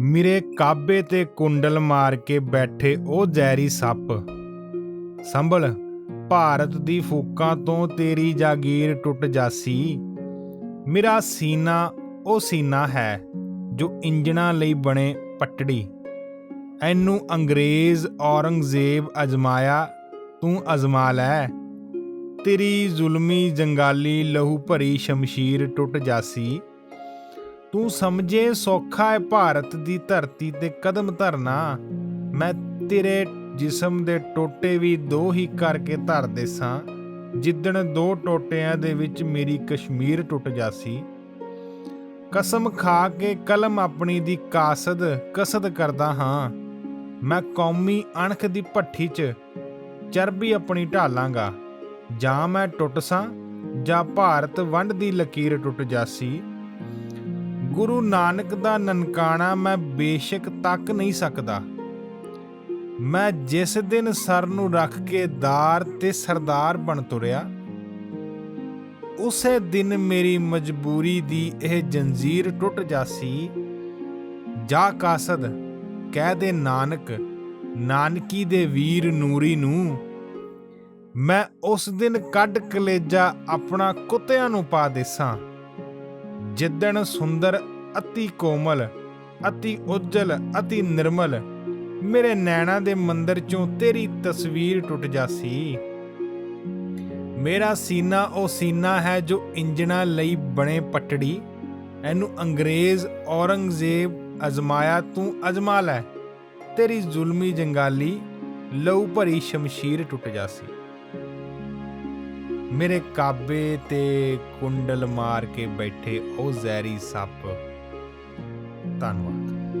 ਮੇਰੇ ਕਾਬੇ ਤੇ ਕੁੰਡਲ ਮਾਰ ਕੇ ਬੈਠੇ ਉਹ ਜ਼ੈਰੀ ਸੱਪ। ਸੰਭਲ, ਭਾਰਤ ਦੀ ਫੂਕਾਂ ਤੋਂ ਤੇਰੀ ਜਾਗੀਰ ਟੁੱਟ ਜਾਸੀ। ਮੇਰਾ ਸੀਨਾ ਉਹ ਸੀਨਾ ਹੈ ਜੋ ਇੰਜਣਾ ਲਈ ਬਣੇ ਪਟੜੀ। ਐਨੂੰ ਅੰਗਰੇਜ਼ ਔਰੰਗਜ਼ੇਬ ਅਜਮਾਇਆ, ਤੂੰ ਅਜ਼ਮਾ ਲੈ। ਤੇਰੀ ਜ਼ੁਲਮੀ ਜੰਗਾਲੀ ਲਹੂ ਭਰੀ ਸ਼ਮਸ਼ੀਰ ਟੁੱਟ ਜਾਸੀ। ਤੂੰ ਸਮਝੇ ਸੌਖਾ ਹੈ ਭਾਰਤ ਦੀ ਧਰਤੀ ਤੇ ਕਦਮ ਧਰਨਾ। ਮੈਂ ਤੇਰੇ ਜਿਸਮ ਦੇ ਟੋਟੇ ਵੀ ਦੋ ਹੀ ਕਰਕੇ ਧਰ ਦੇ ਸਾਂ। ਜਿੱਦਣ ਦੋ ਟੋਟਿਆਂ ਦੇ ਵਿੱਚ ਮੇਰੀ ਕਸ਼ਮੀਰ ਟੁੱਟ ਜਾਸੀ। ਕਸਮ ਖਾ ਕੇ ਕਲਮ ਆਪਣੀ ਦੀ ਕਾਸਦ, ਕਸਦ ਕਰਦਾ ਹਾਂ। ਮੈਂ ਕੌਮੀ ਅਣਖ ਦੀ ਭੱਠੀ 'ਚ ਚਰਬੀ ਆਪਣੀ ਢਾਲਾਂਗਾ। ਜਾਂ ਮੈਂ ਟੁੱਟ ਸਾਂ, ਜਾਂ ਭਾਰਤ ਵੰਡ ਦੀ ਲਕੀਰ ਟੁੱਟ ਜਾਸੀ। ਗੁਰੂ ਨਾਨਕ ਦਾ ਨਨਕਾਣਾ ਮੈਂ ਬੇਸ਼ੱਕ ਤੱਕ ਨਹੀਂ ਸਕਦਾ। ਮੈਂ ਜਿਸ ਦਿਨ ਸਰ ਨੂੰ ਰੱਖ ਕੇ ਦਾਰ ਤੇ ਸਰਦਾਰ ਬਣ ਤੁਰਿਆ, ਉਸੇ ਦਿਨ ਮੇਰੀ ਮਜਬੂਰੀ ਦੀ ਇਹ ਜੰਜੀਰ ਟੁੱਟ ਜਾਸੀ। ਜਾ ਕਾਸਦ, ਕਹਿ ਦੇ ਨਾਨਕ, ਨਾਨਕੀ ਦੇ ਵੀਰ ਨੂਰੀ ਨੂੰ, ਮੈਂ ਉਸ ਦਿਨ ਕੱਢ ਕਲੇਜਾ ਆਪਣਾ ਕੁੱਤਿਆਂ ਨੂੰ ਪਾ ਦੇਸਾਂ। ਜਿੱਦਣ ਸੁੰਦਰ, ਅਤੀ ਕੋਮਲ, ਅਤੀ ਉਜਲ, ਅਤੀ ਨਿਰਮਲ, ਮੇਰੇ ਨੈਣਾ ਦੇ ਮੰਦਰ ਚੋਂ ਤੇਰੀ ਤਸਵੀਰ ਟੁੱਟ ਜਾਸੀ। ਮੇਰਾ ਸੀਨਾ ਉਹ ਸੀਨਾ ਹੈ ਜੋ ਇੰਜਣਾ ਲਈ ਬਣੇ ਪਟੜੀ। ਇਹਨੂੰ ਅੰਗਰੇਜ਼ ਔਰੰਗਜ਼ੇਬ ਅਜ਼ਮਾਇਆ ਤੂੰ ਅਜ਼ਮਾ ਲੈ। ਤੇਰੀ ਜ਼ੁਲਮੀ ਜੰਗਾਲੀ, ਲਹੂ ਭਰੀ ਸ਼ਮਸ਼ੀਰ ਟੁੱਟ ਜਾਸੀ। ਮੇਰੇ ਕਾਬੇ ਤੇ ਕੁੰਡਲ ਮਾਰ ਕੇ ਬੈਠੇ ਉਹ ਜ਼ੈਰੀ ਸੱਪ। ਧੰਨਵਾਦ।